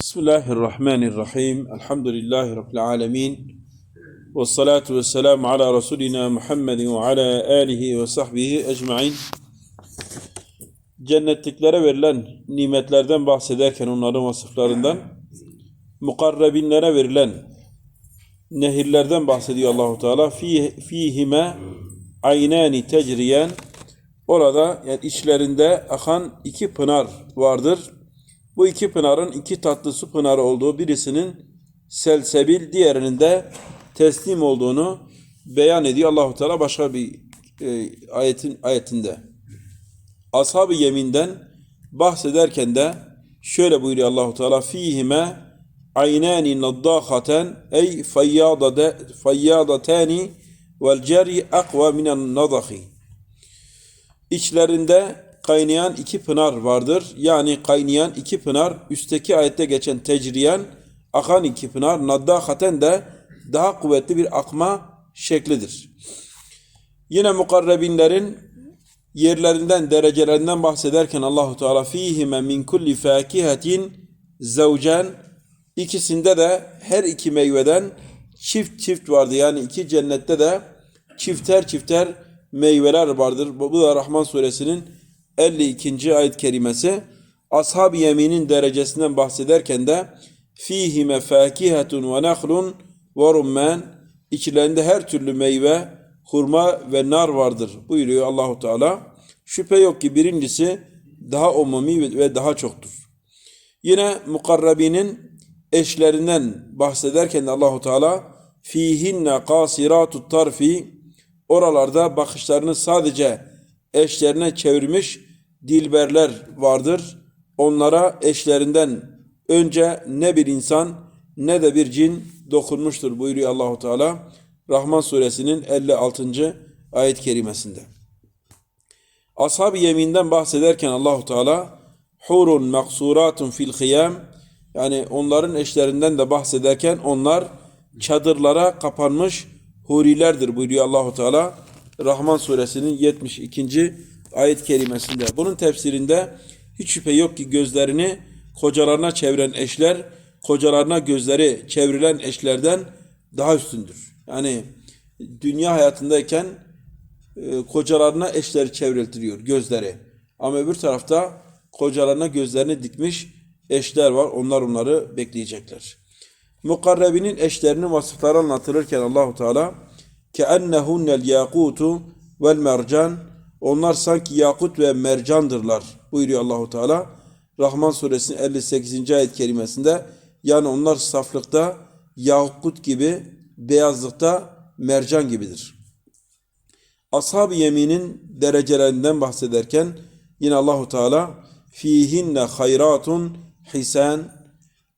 Bismillahirrahmanirrahim. Elhamdülillahi Rabbil alemin. Ve salatu ve selamu ala Resulina Muhammedin ve ala alihi ve sahbihi ecmain. Cennetliklere verilen nimetlerden bahsederken onların vasıflarından mukarrabinlere verilen nehirlerden bahsediyor Allahu Teala. Fi fihime aynani tecriyen orada yani içlerinde akan iki pınar vardır. Bu iki pınarın iki tatlı su pınarı olduğu birisinin selsebil diğerinin de teslim olduğunu beyan ediyor Allahu Teala başka bir e, ayetin ayetinde. Ashab-ı Yemin'den bahsederken de şöyle buyuruyor Allahu Teala fihime aynani naddahaten ey fayyadate fayyadatani vel ceri akva minen nadahi. İçlerinde kaynayan iki pınar vardır. Yani kaynayan iki pınar üstteki ayette geçen tecriyen akan iki pınar naddahaten de daha kuvvetli bir akma şeklidir. Yine mukarrebinlerin yerlerinden, derecelerinden bahsederken Allahu Teala fihime min kulli fakihatin zavcen ikisinde de her iki meyveden çift çift vardı. Yani iki cennette de çifter çifter meyveler vardır. Bu da Rahman suresinin 52. ayet kerimesi. Ashab-ı yeminin derecesinden bahsederken de fihime fakihatun ve nahlun ve rumman içlerinde her türlü meyve, hurma ve nar vardır buyuruyor Allahu Teala. Şüphe yok ki birincisi daha umumi ve daha çoktur. Yine mukarrabinin eşlerinden bahsederken de Allahu Teala fihinne kasiratut tarfi oralarda bakışlarını sadece eşlerine çevirmiş dilberler vardır. Onlara eşlerinden önce ne bir insan ne de bir cin dokunmuştur buyuruyor Allahu Teala. Rahman suresinin 56. ayet kerimesinde. Ashab-ı yeminden bahsederken Allahu Teala hurun maksuratun fil khiyam yani onların eşlerinden de bahsederken onlar çadırlara kapanmış hurilerdir buyuruyor Allahu Teala. Rahman suresinin 72 ayet kelimesinde. Bunun tefsirinde hiç şüphe yok ki gözlerini kocalarına çeviren eşler, kocalarına gözleri çevrilen eşlerden daha üstündür. Yani dünya hayatındayken e, kocalarına eşleri çevriltiliyor gözleri. Ama öbür tarafta kocalarına gözlerini dikmiş eşler var. Onlar onları bekleyecekler. Mukarrebinin eşlerinin vasıfları anlatılırken Allahu Teala ke ennehunnel yakutu vel mercan onlar sanki yakut ve mercandırlar buyuruyor Allahu Teala. Rahman suresinin 58. ayet kerimesinde yani onlar saflıkta yakut gibi beyazlıkta mercan gibidir. Ashab-ı yeminin derecelerinden bahsederken yine Allahu Teala fihinne hayratun hisan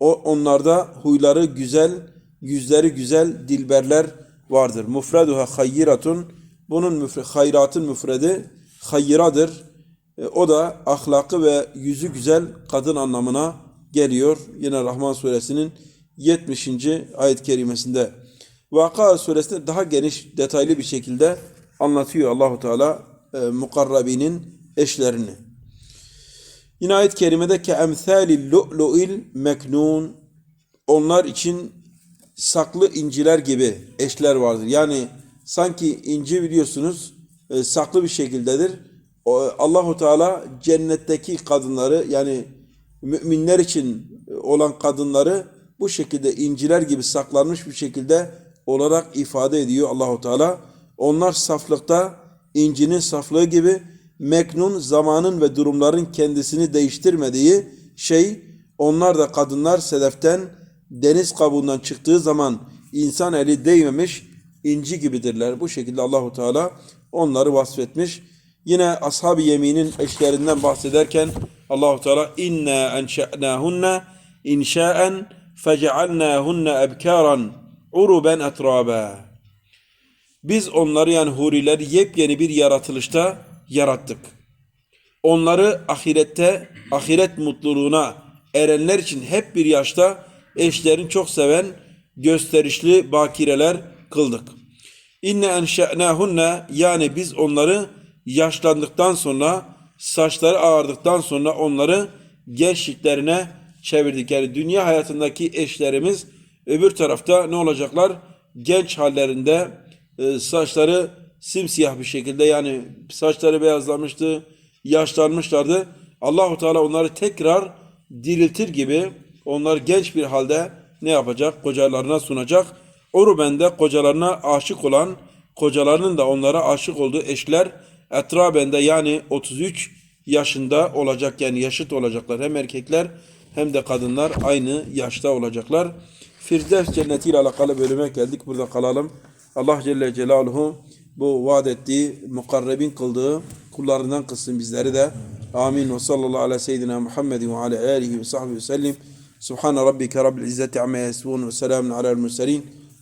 o onlarda huyları güzel, yüzleri güzel dilberler vardır. Mufreduha hayyiratun bunun müfre, hayratın müfredi hayyiradır. E, o da ahlakı ve yüzü güzel kadın anlamına geliyor. Yine Rahman suresinin 70. ayet kerimesinde. Vaka suresinde daha geniş, detaylı bir şekilde anlatıyor Allahu Teala e, mukarrabinin eşlerini. Yine ayet kerimede ke emsalil lu'lu'il meknun onlar için saklı inciler gibi eşler vardır. Yani sanki inci biliyorsunuz e, saklı bir şekildedir. Allahu Teala cennetteki kadınları yani müminler için olan kadınları bu şekilde inciler gibi saklanmış bir şekilde olarak ifade ediyor Allahu Teala. Onlar saflıkta incinin saflığı gibi meknun zamanın ve durumların kendisini değiştirmediği şey onlar da kadınlar sedeften deniz kabuğundan çıktığı zaman insan eli değmemiş inci gibidirler. Bu şekilde Allahu Teala onları vasfetmiş. Yine ashab-ı yeminin eşlerinden bahsederken Allahu Teala inna enşa'nahunna inşa'en fecealnahunna ebkaran uruben etraba. Biz onları yani hurileri yepyeni bir yaratılışta yarattık. Onları ahirette ahiret mutluluğuna erenler için hep bir yaşta eşlerini çok seven gösterişli bakireler kıldık. İnne enşe'nâhunne yani biz onları yaşlandıktan sonra saçları ağardıktan sonra onları gençliklerine çevirdik. Yani dünya hayatındaki eşlerimiz öbür tarafta ne olacaklar? Genç hallerinde e, saçları simsiyah bir şekilde yani saçları beyazlamıştı, yaşlanmışlardı. Allahu Teala onları tekrar diriltir gibi onlar genç bir halde ne yapacak? Kocalarına sunacak. Urubende kocalarına aşık olan, kocalarının da onlara aşık olduğu eşler etrabende yani 33 yaşında olacak yani yaşıt olacaklar. Hem erkekler hem de kadınlar aynı yaşta olacaklar. Firdevs cennetiyle alakalı bölüme geldik. Burada kalalım. Allah Celle Celaluhu bu vaat ettiği, mukarrebin kıldığı kullarından kılsın bizleri de. Amin. Ve sallallahu ala seyyidina Muhammedin ve ala alihi ve sahbihi ve sellim. Subhane rabbike rabbil izzeti amma yasifun ve selamun alel murselin.